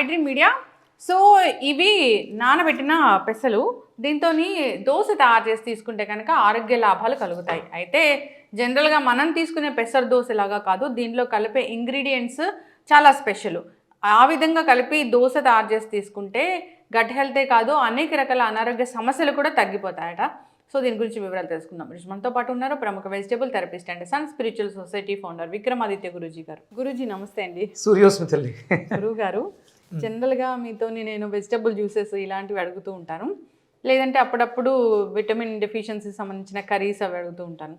iDream Media. So ఇవి నానబెట్టిన పెసలు దీంతో దోశ తయారు చేసి తీసుకుంటే కనుక ఆరోగ్య లాభాలు కలుగుతాయి. అయితే జనరల్గా మనం తీసుకునే పెసర దోశ లాగా కాదు దీంట్లో కలిపే ఇంగ్రీడియంట్స్ చాలా స్పెషల్. ఆ విధంగా కలిపి దోశ తయారు చేసి తీసుకుంటే గట్ హెల్తే కాదు అనేక రకాల అనారోగ్య సమస్యలు కూడా తగ్గిపోతాయట. సో దీని గురించి వివరాలు తెలుసుకుందాం. మనతో పాటు ఉన్నారు ప్రముఖ vegetable therapist and sun spiritual society founder Vikramaditya Guruji garu. Guruji నమస్తే అండి. సూర్యోస్మి తల్లి. గురువు గారు. జనరల్గా మీతో నేను వెజిటబుల్ జ్యూసెస్ ఇలాంటివి అడుగుతూ ఉంటాను. లేదంటే అప్పుడప్పుడు విటమిన్ డెఫిషియన్సీ సంబంధించిన కర్రీస్ అవి అడుగుతూ ఉంటాను.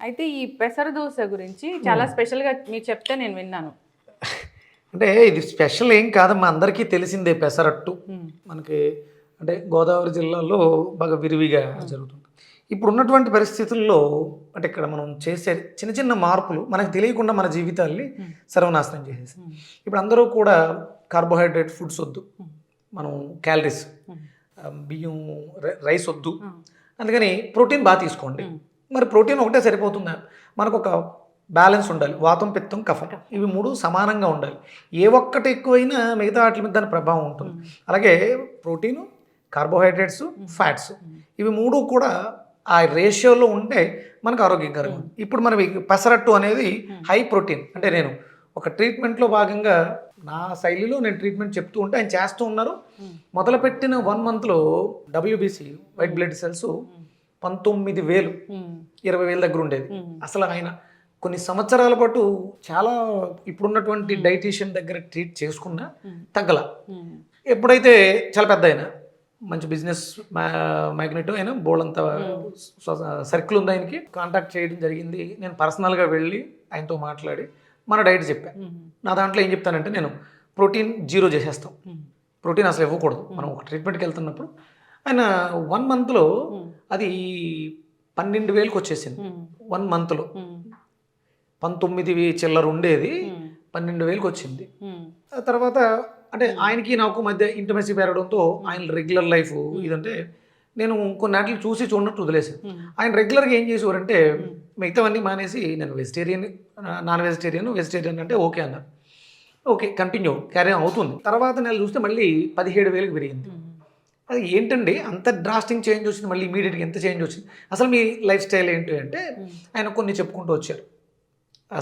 అయితే ఈ పెసర దోశ గురించి చాలా స్పెషల్గా మీరు చెప్తే నేను విన్నాను. అంటే ఇది స్పెషల్ ఏం కాదమ్మా అందరికీ తెలిసిందే పెసరట్టు. మనకి అంటే గోదావరి జిల్లాలో బాగా విరివిగా జరుగుతుంది. ఇప్పుడు ఉన్నటువంటి పరిస్థితుల్లో అంటే ఇక్కడ మనం చేసే చిన్న చిన్న మార్పులు మనకు తెలియకుండా మన జీవితాల్ని సర్వనాశనం చేసేసి ఇప్పుడు అందరూ కూడా కార్బోహైడ్రేట్ ఫుడ్స్ వద్దు. మనం క్యాలరీస్ బియ్యం రై- రైస్ వద్దు. అందుకని ప్రోటీన్ బాగా తీసుకోండి. మరి ప్రోటీన్ ఒకటే సరిపోతుందా? మనకు ఒక బ్యాలెన్స్ ఉండాలి. వాతం పిత్తం కఫం. ఇవి మూడు సమానంగా ఉండాలి. ఏ ఒక్కటి ఎక్కువైనా మిగతా వాటి మీద దాని ప్రభావం ఉంటుంది. అలాగే ప్రోటీను కార్బోహైడ్రేట్స్ ఫ్యాట్స్ ఇవి మూడు కూడా ఆ రేషియోలో ఉంటే మనకు ఆరోగ్యకరంగా ఇప్పుడు మనం పెసరట్టు అనేది హై ప్రోటీన్ అంటే నేను ఒక ట్రీట్మెంట్లో భాగంగా నా శైలిలో నేను ట్రీట్మెంట్ చెప్తూ ఉంటే ఆయన చేస్తూ ఉన్నారు. మొదలుపెట్టిన వన్ మంత్లో డబ్ల్యూబీసీ వైట్ బ్లడ్ సెల్స్ పంతొమ్మిది వేలు ఇరవై వేల దగ్గర ఉండేది. అసలు ఆయన కొన్ని సంవత్సరాల పాటు చాలా ఇప్పుడున్నటువంటి డైటీషియన్ దగ్గర ట్రీట్ చేసుకున్నా తగ్గల. ఎప్పుడైతే చాలా పెద్ద అయినా మంచి బిజినెస్ మ్యాగ్నెట్ అయినా బోల్డంత సర్కిల్ ఉంది ఆయనకి. కాంటాక్ట్ చేయడం జరిగింది. నేను పర్సనల్గా వెళ్ళి ఆయనతో మాట్లాడి మన డైట్ చెప్పాను నా దాంట్లో ఏం చెప్తానంటే నేను ప్రోటీన్ జీరో చేసేస్తాం. ప్రోటీన్ అసలు ఇవ్వకూడదు. మనం ఒక ట్రీట్మెంట్కి వెళ్తున్నప్పుడు. ఆయన వన్ మంత్లో అది పన్నెండు వేలకు వచ్చేసింది. వన్ మంత్లో. పంతొమ్మిది చిల్లర ఉండేది. పన్నెండు వేలకు వచ్చింది. తర్వాత అంటే ఆయనకి నాకు మధ్య ఇంటిమసీ పెరగడంతో ఆయన రెగ్యులర్ లైఫ్ ఇదంటే నేను కొన్నిటిని చూసి చూడనట్టు వదిలేసాను ఆయన రెగ్యులర్గా ఏం చేసేవారంటే మిగతావన్నీ మానేసి నేను వెజిటేరియన్ నాన్ వెజిటేరియన్ వెజిటేరియన్ అంటే ఓకే అన్నారు. ఓకే కంటిన్యూ క్యారీ అవుతుంది. తర్వాత నెల చూస్తే మళ్ళీ పదిహేడు వేలకు పెరిగింది. అది ఏంటండి? అంత డ్రాస్టింగ్ చేంజ్ వచ్చింది. మళ్ళీ ఇమీడియట్గా ఎంత చేంజ్ వచ్చింది? అసలు మీ లైఫ్ స్టైల్ ఏంటి అంటే ఆయన కొన్ని చెప్పుకుంటూ వచ్చారు.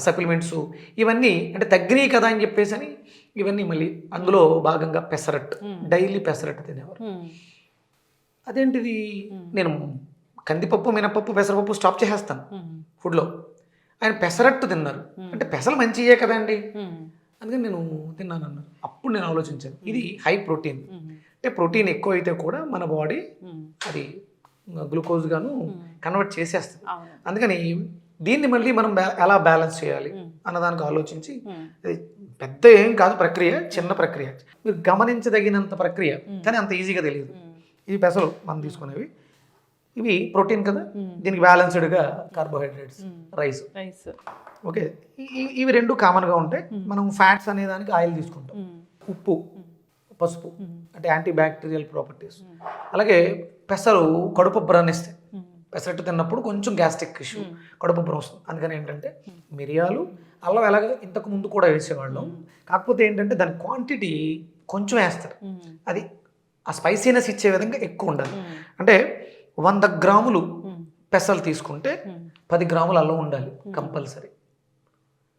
సప్లిమెంట్స్ ఇవన్నీ అంటే తగ్గినాయి కదా అని చెప్పేసి అని ఇవన్నీ మళ్ళీ అందులో భాగంగా పెసరట్టు. డైలీ పెసరట్టు తినేవారు. అదేంటిది? నేను కందిపప్పు మినపప్పు పెసరపప్పు స్టాప్ చేసేస్తాను ఫుడ్లో ఆయన పెసరట్టు తిన్నారు. అంటే పెసలు మంచియే కదండి అందుకని నేను తిన్నాను అన్నారు అప్పుడు నేను ఆలోచించాను. ఇది హై ప్రోటీన్ అంటే ప్రోటీన్ ఎక్కువ అయితే కూడా మన బాడీ అది గ్లూకోజ్ గాను కన్వర్ట్ చేసేస్తుంది. అందుకని దీన్ని మళ్ళీ మనం ఎలా బ్యాలెన్స్ చేయాలి అన్నదానికి ఆలోచించి ఇది పెద్ద ఏం కాదు ప్రక్రియ చిన్న ప్రక్రియ. మీరు గమనించదగినంత ప్రక్రియ కానీ అంత ఈజీగా తెలియదు. ఇవి పెసలు మనం తీసుకునేవి. ఇవి ప్రోటీన్ కదా? దీనికి బ్యాలెన్స్డ్గా కార్బోహైడ్రేట్స్ రైస్. రైస్. ఓకే. ఇవి రెండు కామన్గా ఉంటాయి మనం ఫ్యాట్స్ అనే దానికి ఆయిల్ తీసుకుంటాం. ఉప్పు పసుపు అంటే యాంటీ బ్యాక్టీరియల్ ప్రాపర్టీస్ అలాగే పెసరు కడుపుబ్బరాన్ని ఇస్తాయి పెసరట్టు తిన్నప్పుడు కొంచెం గ్యాస్ట్రిక్ ఇష్యూ కడుపుబ్బరం వస్తుంది. అందుకని ఏంటంటే మిరియాలు అల్లం ఎలాగ ఇంతకు ముందు కూడా వేసేవాళ్ళం. కాకపోతే ఏంటంటే దాని క్వాంటిటీ కొంచెం వేస్తారు. అది ఆ స్పైసీనెస్ ఇచ్చే విధంగా ఎక్కువ ఉండాలి. అంటే వంద గ్రాములు పెసలు తీసుకుంటే పది గ్రాములు అల్లం ఉండాలి కంపల్సరీ.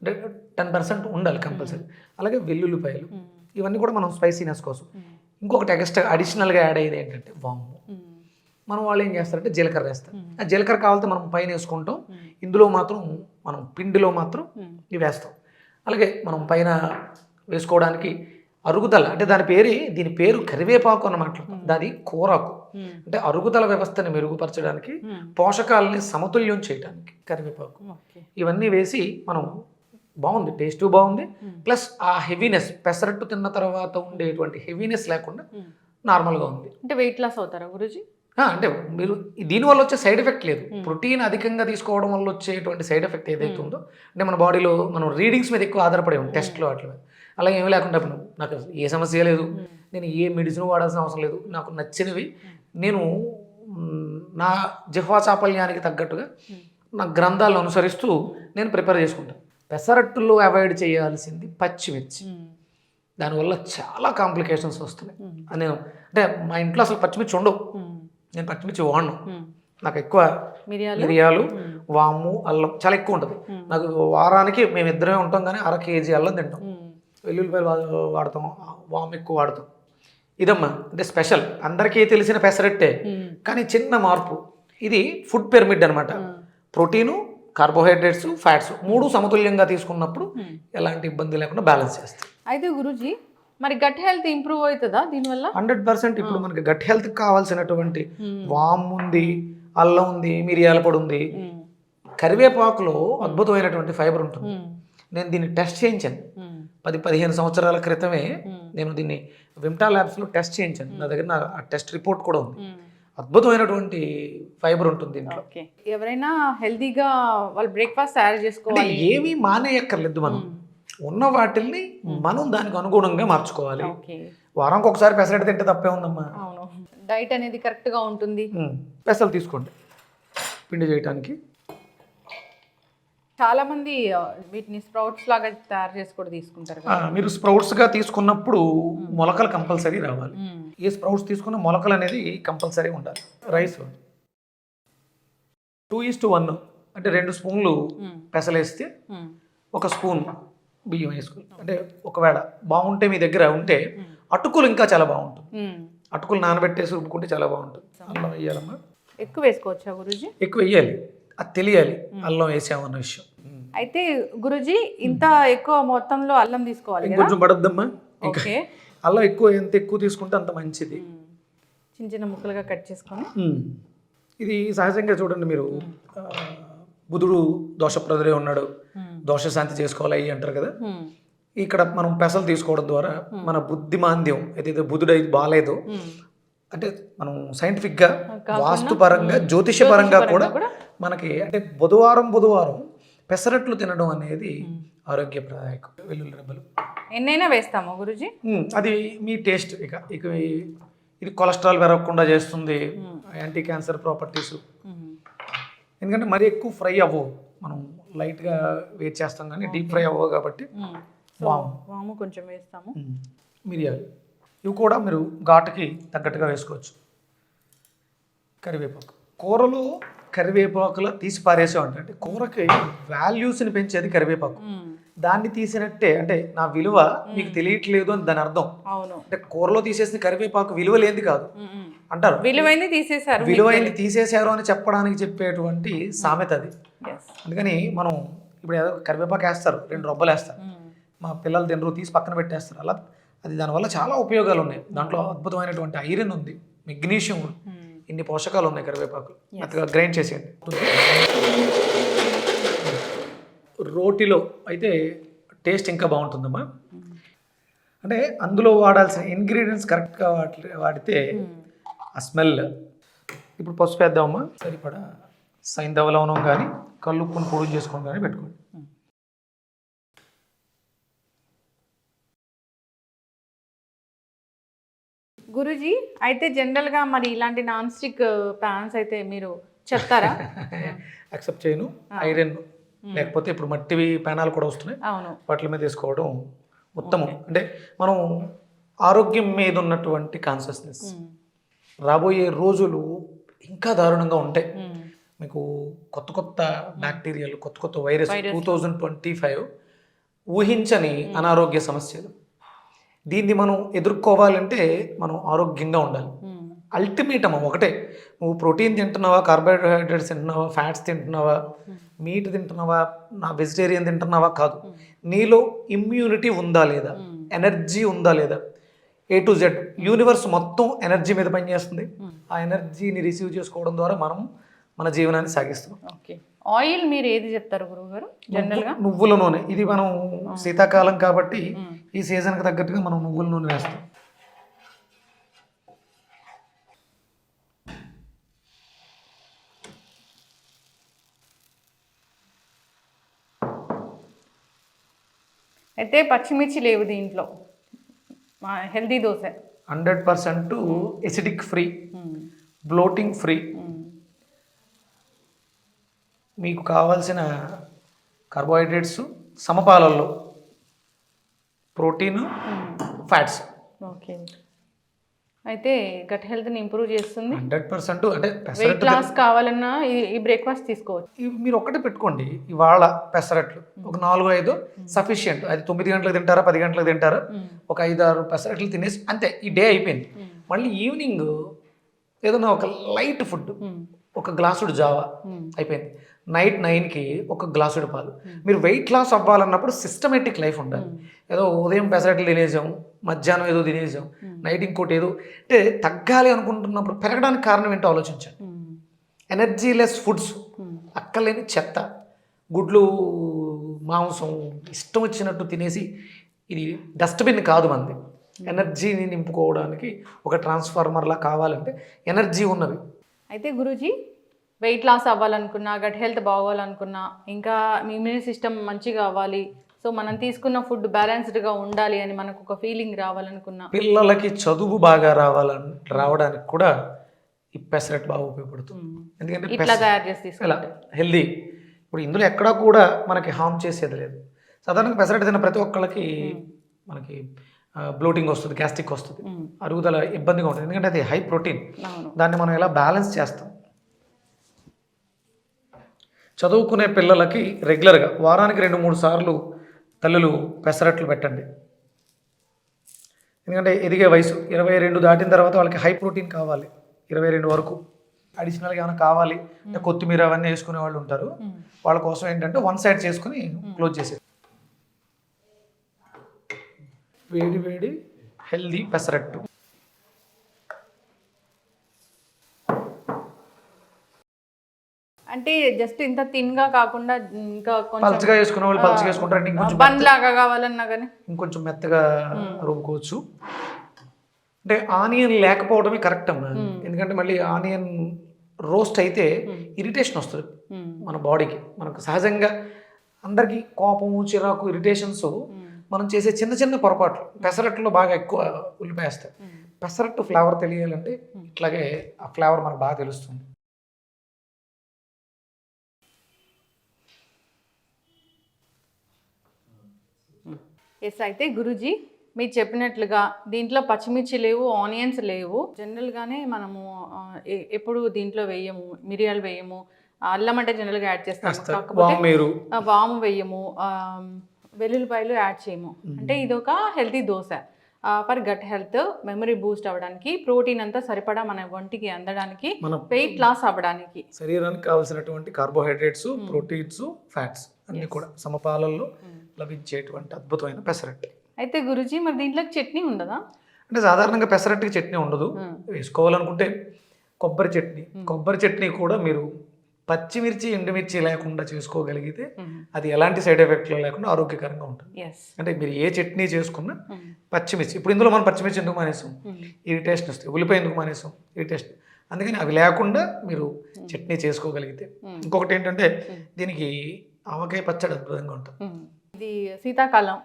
అంటే టెన్ పర్సెంట్ ఉండాలి కంపల్సరీ. అలాగే వెల్లుల్లిపాయలు. ఇవన్నీ కూడా మనం స్పైసీనెస్ కోసం. ఇంకొకటి ఎక్స్ట్రా అడిషనల్గా యాడ్ అయ్యేది ఏంటంటే వాము. మనం వాళ్ళు ఏం చేస్తారంటే జీలకర్ర వేస్తారు. ఆ జీలకర్ర కావాలంటే మనం పైన వేసుకుంటాం. ఇందులో మాత్రం మనం పిండిలో మాత్రం ఇవి వేస్తాం. అలాగే మనం పైన వేసుకోవడానికి అరుగుదల అంటే దాని పేరు దీని పేరు కరివేపాకు అన్నమాట దాని కూరాకు. అంటే అరుగుదల వ్యవస్థని మెరుగుపరచడానికి. పోషకాలని సమతుల్యం చేయడానికి కరివేపాకు. ఇవన్నీ వేసి మనం బాగుంది టేస్ట్ బాగుంది. ప్లస్ ఆ హెవీనెస్ పెసరట్టు తిన్న తర్వాత ఉండేటువంటి హెవీనెస్ లేకుండా. నార్మల్గా ఉంది. అంటే వెయిట్ లాస్ అవుతారా గురుజీ? అంటే మీరు దీనివల్ల వచ్చే సైడ్ ఎఫెక్ట్ లేదు. ప్రోటీన్ అధికంగా తీసుకోవడం వల్ల వచ్చేటువంటి సైడ్ ఎఫెక్ట్ ఏదైతే ఉందో అంటే మన బాడీలో మనం రీడింగ్స్ మీద ఎక్కువ ఆధారపడే ఉంది టెస్ట్లో మీద. అలా ఏమీ లేకుండా ఇప్పుడు నాకు ఏ సమస్య లేదు. నేను ఏ మెడిసిన్ వాడాల్సిన అవసరం లేదు. నాకు నచ్చినవి నేను నా జిహ్వా చాపల్యానికి తగ్గట్టుగా నా గ్రంథాలను అనుసరిస్తూ నేను ప్రిపేర్ చేసుకుంటాను పెసరట్టులో అవాయిడ్ చేయాల్సింది పచ్చిమిర్చి. దానివల్ల చాలా కాంప్లికేషన్స్ వస్తున్నాయి. నేను అంటే మా ఇంట్లో అసలు పచ్చిమిర్చి ఉండవు. నేను పచ్చిమిర్చి వాడను. నాకు ఎక్కువ మిరియాలు? మిరియాలు వాము అల్లం చాలా ఎక్కువ ఉంటుంది. నాకు వారానికి మేము ఇద్దరమే ఉంటాం కానీ అర కేజీ అల్లం తింటాం. వెల్లుల్లిపాయలు వాడతాం వాము ఎక్కువ వాడతాం. ఇదమ్మా అంటే స్పెషల్. అందరికీ తెలిసిన పెసరట్టే. కానీ చిన్న మార్పు. ఇది ఫుడ్ పిరమిడ్ అనమాట ప్రోటీను కార్బోహైడ్రేట్స్ ఫ్యాట్స్ మూడు సమతుల్యంగా తీసుకున్నప్పుడు ఎలాంటి ఇబ్బంది లేకుండా బ్యాలెన్స్ చేస్తాయి. అయితే గురుజీ మరి గట్ హెల్త్ ఇంప్రూవ్ అవుతుందా దీనివల్ల? హండ్రెడ్ పర్సెంట్ ఇప్పుడు మనకి గట్ హెల్త్ కావాల్సినటువంటి వామ్ ఉంది అల్లం ఉంది మిరియాల పొడి ఉంది. కరివేపాకులో అద్భుతమైనటువంటి ఫైబర్ ఉంటుంది. నేను దీన్ని టెస్ట్ చేయించాను. పది పదిహేను సంవత్సరాల క్రితమే నేను దీన్ని విమ్టా ల్యాబ్స్లో టెస్ట్ చేయించాను. నా దగ్గర నా ఆ టెస్ట్ రిపోర్ట్ కూడా ఉంది. అద్భుతమైనటువంటి ఫైబర్ ఉంటుంది దీంట్లో. ఎవరైనా హెల్తీగా వాళ్ళు బ్రేక్ఫాస్ట్ తయారు చేసుకోవాలి. ఏమీ మానేయక్కర్లేదు మనం. ఉన్న వాటిల్ని మనం దానికి అనుగుణంగా మార్చుకోవాలి. వారానికి ఒకసారి పెసరట్టు తింటే తప్పే ఉందమ్మా. అవును. డైట్ అనేది కరెక్ట్గా ఉంటుంది పెసలు తీసుకోండి. పిండి చేయడానికి చాలా మంది వీటిని స్ప్రౌట్స్ లాగా తయారు చేసి కూడా తీసుకుంటారు మీరు స్ప్రౌట్స్గా తీసుకున్నప్పుడు మొలకలు కంపల్సరీ రావాలి. ఏ స్ప్రౌట్స్ తీసుకున్న మొలకలు అనేది కంపల్సరీ ఉండాలి. Rice two is to one. అంటే రెండు స్పూన్లు. పెసలేస్తే. ఒక స్పూన్ బియ్యం వేసుకోవాలి. అంటే ఒకవేళ బాగుంటే మీ దగ్గర ఉంటే అటుకులు ఇంకా చాలా బాగుంటుంది. అటుకులు నానబెట్టేసి రుబ్బుకుంటే చాలా బాగుంటుంది. అల్లం వేయాలమ్మా. ఎక్కువ వేసుకోవచ్చా గురుజీ? ఎక్కువ వేయాలి. అది తెలియాలి అల్లం వేసామన్న విషయం. అయితే గురుజీ ఇంత ఎక్కువ మొత్తంలో అల్లం తీసుకోవాలి ఇంకొంచెం పడద్దమ్మా. ఇంకా ఓకే. అల్లం ఎక్కువ ఎంత ఎక్కువ తీసుకుంటే అంత మంచిది. చిన్న చిన్న ముక్కలుగా కట్ చేసుకొని. ఇది సహజంగా చూడండి మీరు. బుధుడు దోషప్రదుడే ఉన్నాడు. మ్మ్. దోష శాంతి చేసుకోవాలి అయ్యి అంటారు కదా. ఇక్కడ మనం పెసలు తీసుకోవడం ద్వారా మన బుద్ధిమాంద్యం ఏదైతే బుధుడు అయితే బాగాలేదో. అంటే మనం సైంటిఫిక్గా వాస్తుపరంగా. జ్యోతిషపరంగా కూడా మనకి అంటే బుధవారం బుధవారం పెసరట్లు తినడం అనేది ఆరోగ్యప్రదాయకం వెల్లుల్లి రెబ్బలు. ఎన్నైనా వేస్తామా గురుజీ. అది మీ టేస్ట్. ఇక ఇక ఇది కొలెస్ట్రాల్ పెరగకుండా చేస్తుంది. Anti cancer properties. ఎందుకంటే మరీ ఎక్కువ ఫ్రై అవ్వవు. మనం లైట్గా వేట్ చేస్తాం కానీ డీప్ ఫ్రై అవ్వవు కాబట్టి వాము. వాము కొంచెం వేస్తాము. మిరియాలు. ఇవి కూడా మీరు ఘాటుకి తగ్గట్టుగా వేసుకోవచ్చు. కరివేపాకు. కూరలో కరివేపాకుల తీసి పారేసామంటే అంటే కూరకి వాల్యూస్ని పెంచేది కరివేపాకు. దాన్ని తీసినట్టే అంటే నా విలువ మీకు తెలియట్లేదు అని దాని అర్థం. అవును. అంటే కూరలో తీసేసిన కరివేపాకు విలువ లేనిది కాదు. అంటారు. విలువైంది తీసేశారు విలువైంది తీసేశారు అని చెప్పడానికి చెప్పేటువంటి సామెత అది. అందుకని మనం ఇప్పుడు ఏదో కరివేపాకు వేస్తారు రెండు రొబ్బలు వేస్తారు. మా పిల్లలు తినరు తీసి పక్కన పెట్టేస్తారు అలా. అది దానివల్ల చాలా ఉపయోగాలు ఉన్నాయి. దాంట్లో అద్భుతమైనటువంటి ఐరన్ ఉంది మెగ్నీషియం ఇన్ని పోషకాలు ఉన్నాయి కరివేపాకు మెత్తగా గ్రైండ్ చేసేయండి. రోటిలో అయితే టేస్ట్ ఇంకా బాగుంటుందమ్మా. అంటే అందులో వాడాల్సిన ఇంగ్రీడియంట్స్ కరెక్ట్గా వాటి వాడితే ఆ స్మెల్. ఇప్పుడు పసుపు వేద్దామమ్మా. సరిపడా సైంధవ లవణం కానీ కల్లుప్పుని పొడి చేసుకొని కానీ పెట్టుకోండి. గురుజీ అయితే జనరల్గా మరి ఇలాంటి నాన్ స్టిక్ ప్యాన్స్ అయితే మీరు చెప్తారా? యాక్సెప్ట్ చేయను. ఐరన్ లేకపోతే ఇప్పుడు మట్టివి పేనాలు కూడా వస్తున్నాయి. అవును. వాటి మీద వేసుకోవడం ఉత్తమం. అంటే మనం ఆరోగ్యం మీద ఉన్నటువంటి కాన్షియస్నెస్ రాబోయే రోజులు ఇంకా దారుణంగా ఉంటాయి. మీకు కొత్త కొత్త బ్యాక్టీరియాలు కొత్త కొత్త virus two thousand twenty five ఊహించని అనారోగ్య సమస్యలు. దీన్ని మనం ఎదుర్కోవాలంటే మనం ఆరోగ్యంగా ఉండాలి. అల్టిమేట్ అమ్మ ఒకటే. నువ్వు ప్రోటీన్ తింటున్నావా కార్బోహైడ్రేట్స్ తింటున్నావా ఫ్యాట్స్ తింటున్నావా మీట్ తింటున్నావా నా వెజిటేరియన్ తింటున్నావా కాదు. నీలో ఇమ్యూనిటీ ఉందా లేదా? ఎనర్జీ ఉందా లేదా? ఏ టు జెడ్ యూనివర్స్ మొత్తం ఎనర్జీ మీద పనిచేస్తుంది. ఆ ఎనర్జీని రిసీవ్ చేసుకోవడం ద్వారా మనం మన జీవనాన్ని సాగిస్తున్నాం. ఓకే. ఆయిల్ మీరు ఏది చెప్తారు గురువుగారు? జనరల్గా? నువ్వుల నూనె. ఇది మనం శీతాకాలం కాబట్టి ఈ సీజన్కి తగ్గట్టుగా మనం నువ్వుల నూనె వేస్తాం. అయితే పచ్చిమిర్చి లేవు దీంట్లో. Healthy dosa. Hundred percent acidic free bloating free మీకు కావాల్సిన కార్బోహైడ్రేట్స్ సమపాలల్లో. Protein fats. ఓకే. అయితే గట్ హెల్త్ని ఇంప్రూవ్ చేస్తుంది. హండ్రెడ్ పర్సెంట్ అంటే వెయిట్ లాస్ కావాలన్నా ఈ- బ్రేక్ఫాస్ట్ తీసుకోవచ్చు. మీరు ఒక్కటే పెట్టుకోండి ఇవాళ పెసరట్లు. ఒక నాలుగు ఐదు సఫిషియంట్. అది తొమ్మిది గంటలకు తింటారా పది గంటలకు తింటారా? ఒక ఐదు ఆరు పెసరట్లు తినేసి అంతే ఈ డే అయిపోయింది. మళ్ళీ ఈవినింగ్ ఏదైనా ఒక లైట్ ఫుడ్ ఒక గ్లాసుడు జావా అయిపోయింది. నైట్ నైన్కి ఒక గ్లాసుడు పాలు మీరు వెయిట్ లాస్ అవ్వాలన్నప్పుడు సిస్టమేటిక్ లైఫ్ ఉండాలి. ఏదో ఉదయం పెసరట్లు తినేసాం మధ్యాహ్నం ఏదో తినేసాం నైట్ ఇంకోటి ఏదో అంటే తగ్గాలి అనుకుంటున్నప్పుడు పెరగడానికి కారణం ఏంటో ఆలోచించండి. ఎనర్జీలెస్ ఫుడ్స్ అక్కర్లేని చెత్త గుడ్లు మాంసం ఇష్టం వచ్చినట్టు తినేసి ఇది డస్ట్బిన్ కాదు మంది. ఎనర్జీని నింపుకోవడానికి ఒక ట్రాన్స్ఫార్మర్లా కావాలంటే ఎనర్జీ ఉన్నవి అయితే గురూజీ వెయిట్ లాస్ అవ్వాలనుకున్నా గట్ హెల్త్ బాగోవాలనుకున్నా ఇంకా మీ ఇమ్యూన్ సిస్టమ్ మంచిగా అవ్వాలి. సో మనం తీసుకున్న ఫుడ్ బ్యాలెన్స్డ్గా ఉండాలి అని మనకు ఒక ఫీలింగ్ రావాలనుకున్నా. పిల్లలకి చదువు బాగా రావాలని రావడానికి కూడా ఈ పెసరట్ బాగా ఉపయోగపడుతుంది. ఎందుకంటే ఇట్లా తయారు చేసి తీసుకుంటే. హెల్దీ ఇప్పుడు ఇందులో ఎక్కడా కూడా మనకి హామ్ చేసేది లేదు. సాధారణంగా పెసరట్ తిన్న ప్రతి ఒక్కళ్ళకి మనకి బ్లోటింగ్ వస్తుంది గ్యాస్ట్రిక్ వస్తుంది. అరుగుదల ఇబ్బందిగా ఉంటుంది. ఎందుకంటే అది హై ప్రోటీన్ దాన్ని మనం ఎలా బ్యాలెన్స్ చేస్తాం? చదువుకునే పిల్లలకి రెగ్యులర్గా వారానికి రెండు మూడు సార్లు తల్లులు పెసరట్లు పెట్టండి. ఎందుకంటే ఎదిగే వయసు ఇరవై రెండు దాటిన తర్వాత వాళ్ళకి హై ప్రోటీన్ కావాలి ఇరవై రెండు వరకు. అడిషనల్గా ఏమైనా కావాలి అంటే కొత్తిమీర అవన్నీ వేసుకునే వాళ్ళు ఉంటారు. వాళ్ళ కోసం ఏంటంటే వన్ సైడ్ చేసుకుని క్లోజ్ చేసే వేడి వేడి హెల్దీ పెసరట్టు. అంటే జస్ట్ ఇంత తిన్గా కాకుండా ఇంకా కొంచెం పల్చగా వేసుకునే వాళ్ళు పల్చగా వేసుకుంటారు అంటే ఇంకొంచెం బన్ లాగా కావాలన్నా కానీ ఇంకొంచెం మెత్తగా రుబ్బుకోవచ్చు. అంటే ఆనియన్ లేకపోవడమే కరెక్ట్ అమ్మా. ఎందుకంటే మళ్ళీ ఆనియన్ రోస్ట్ అయితే ఇరిటేషన్ వస్తుంది మన బాడీకి. మనకు సహజంగా అందరికీ కోపము చిరాకు ఇరిటేషన్స్ మనం చేసే చిన్న చిన్న పొరపాట్లు పెసరట్లో బాగా ఎక్కువ ఉల్లిపాయ వేస్తాయి. పెసరట్టు ఫ్లేవర్ తెలియాలంటే ఇట్లాగే ఆ ఫ్లేవర్ మనకు బాగా తెలుస్తుంది. ఎస్ అయితే గురూజీ మీరు చెప్పినట్లుగా దీంట్లో పచ్చిమిర్చి లేవు ఆనియన్స్ లేవు. జనరల్గానే మనము ఎప్పుడు దీంట్లో వేయము మిరియాలు వేయము అల్లం అంటే జనరల్గా యాడ్ చేస్తాము. కాకపోతే వాము వేయము వెల్లుల్లిపాయలు యాడ్ చేయము. అంటే ఇది ఒక healthy dosa for gut health memory boost అవ్వడానికి ప్రోటీన్ అంతా సరిపడా మన ఒంటికి అందడానికి వెయిట్ లాస్ అవ్వడానికి. శరీరానికి కావాల్సినటువంటి కార్బోహైడ్రేట్స్ ప్రోటీన్స్ ఫ్యాట్స్ అన్ని కూడా సమపాలల్లో లభించేటువంటి అద్భుతమైన పెసరట్టు. అయితే గురుజీ మరి దీంట్లోకి చట్నీ ఉండదా? అంటే సాధారణంగా పెసరట్టుకి చట్నీ ఉండదు. వేసుకోవాలనుకుంటే కొబ్బరి చట్నీ. కొబ్బరి చట్నీ కూడా మీరు పచ్చిమిర్చి ఎండుమిర్చి లేకుండా చేసుకోగలిగితే అది ఎలాంటి సైడ్ ఎఫెక్ట్లు లేకుండా ఆరోగ్యకరంగా ఉంటుంది. అంటే మీరు ఏ చట్నీ చేసుకున్నా పచ్చిమిర్చి. ఇప్పుడు ఇందులో మనం పచ్చిమిర్చి ఎందుకు మానేసాం? ఇరిటేషన్ వస్తాయి. ఉల్లిపాయ ఎందుకు మానేసాం? ఇరిటేషన్ అందుకని అవి లేకుండా మీరు చట్నీ చేసుకోగలిగితే. ఇంకొకటి ఏంటంటే దీనికి ఆవకాయ పచ్చడి అద్భుతంగా ఉంటుంది. ఇది శీతాకాలం.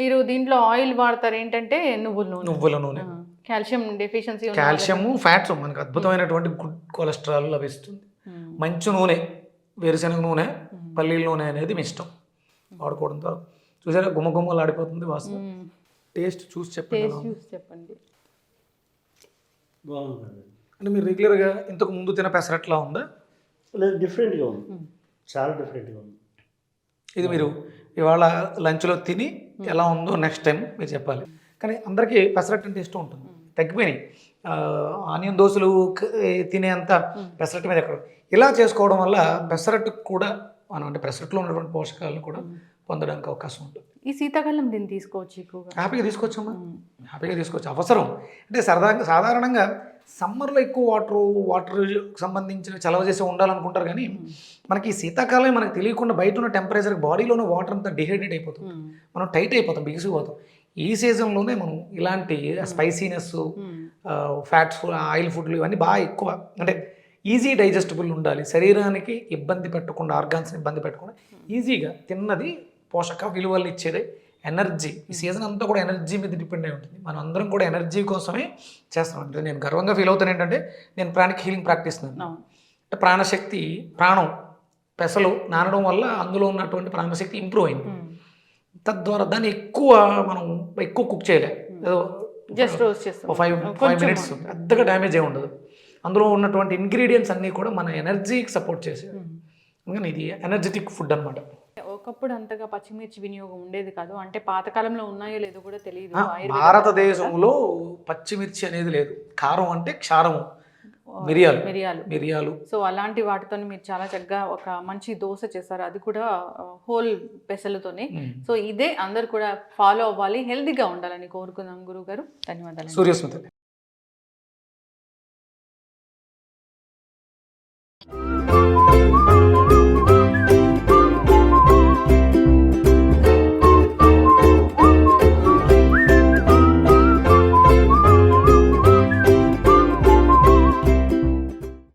మీరు దీంట్లో ఆయిల్ వాడతారు ఏంటంటే నువ్వుల నూనె. నువ్వుల నూనె. కాల్షియం డెఫిషియన్సీ కాల్షియము ఫ్యాట్స్ మనకు అద్భుతమైనటువంటి గుడ్ కొలెస్ట్రాల్ లభిస్తుంది. మంచి నూనె వేరుశనగ నూనె పల్లీల నూనె అనేది మీ ఇష్టం. వాడుకోవడంతో చూసారా? గుమ్మ గుమ్మలు ఆడిపోతుంది వాసన. టేస్ట్ చూసి చెప్పండి చెప్పండి. బాగుందండి అంటే మీరు రెగ్యులర్గా ఇంతకు ముందు తిన పెసరట్లా ఉందా? లేదు డిఫరెంట్గా ఉంది. చాలా డిఫరెంట్గా ఉంది. ఇది మీరు ఇవాళ లంచ్లో తిని ఎలా ఉందో నెక్స్ట్ టైం మీరు చెప్పాలి. కానీ అందరికీ పెసరట్టు అంటే ఇష్టం ఉంటుంది. తగ్గిపోయినాయి. ఆ, ఆనియన్ దోశలు తినేంత పెసరట్టు మీద ఎక్కడ. ఇలా చేసుకోవడం వల్ల పెసరట్టుకు కూడా మనం అంటే పెసరట్టులో ఉన్నటువంటి పోషకాలను కూడా పొందడానికి అవకాశం ఉంటుంది. ఈ శీతాకాలం దీన్ని తీసుకోవచ్చు హ్యాపీగా తీసుకోవచ్చమ్మా. హ్యాపీగా తీసుకోవచ్చు. అవసరం. అంటే సరదాగా సాధారణంగా సమ్మర్లో ఎక్కువ వాటర్ వాటర్ సంబంధించిన చలవ చేసి ఉండాలనుకుంటారు కానీ మనకి శీతాకాలం మనకు తెలియకుండా బయట ఉన్న టెంపరేచర్ బాడీలోని వాటర్ అంతా డిహైడ్రేట్ అయిపోతుంది మనం టైట్ అయిపోతాం బిగిసిపోతాం ఈ సీజన్లోనే మనం ఇలాంటి స్పైసీనెస్ ఫ్యాట్స్ ఆయిల్ ఫుడ్లు ఇవన్నీ బాగా ఎక్కువ అంటే ఈజీ డైజెస్టబుల్ ఉండాలి. శరీరానికి ఇబ్బంది పెట్టకుండా ఆర్గాన్స్ని ఇబ్బంది పెట్టకుండా ఈజీగా తిన్నది పోషక విలువలు ఇచ్చేది ఎనర్జీ. ఈ సీజన్ అంతా కూడా ఎనర్జీ మీద డిపెండ్ అయి ఉంటుంది. మనం అందరం కూడా ఎనర్జీ కోసమే చేస్తాం అంటే నేను గర్వంగా ఫీల్ అవుతాను ఏంటంటే నేను ప్రాణిక్ హీలింగ్ ప్రాక్టీస్ అంటే ప్రాణశక్తి ప్రాణం పెసలు నానడం వల్ల అందులో ఉన్నటువంటి ప్రాణశక్తి ఇంప్రూవ్ అయింది. తద్వారా దాన్ని ఎక్కువ మనం ఎక్కువ కుక్ చేయలే. ఏదో జస్ట్ ఫైవ్ ఫైవ్ మినిట్స్ పెద్దగా డ్యామేజ్ ఏ ఉండదు. అందులో ఉన్నటువంటి ఇంగ్రీడియంట్స్ అన్నీ కూడా మన ఎనర్జీకి సపోర్ట్ చేసేది అందుకని ఇది ఎనర్జెటిక్ ఫుడ్ అనమాట ఒకప్పుడు అంతగా పచ్చిమిర్చి వినియోగం ఉండేది కాదు. అంటే పాతకాలంలో ఉన్నాయో లేదో కూడా తెలియదు భారతదేశంలో పచ్చిమిర్చి అనేది లేదు. కారం అంటే క్షారము. మిరియాలు. మిరియాలు. మిరియాలు. సో అలాంటి వాటితో మీరు చాలా చక్కగా ఒక మంచి దోశ చేస్తారు అది కూడా హోల్ పెసలతోనే. సో ఇదే అందరు కూడా ఫాలో అవ్వాలి హెల్తీగా ఉండాలని కోరుకుందాం గురువు గారు ధన్యవాదాలు సూర్యస్మృతి.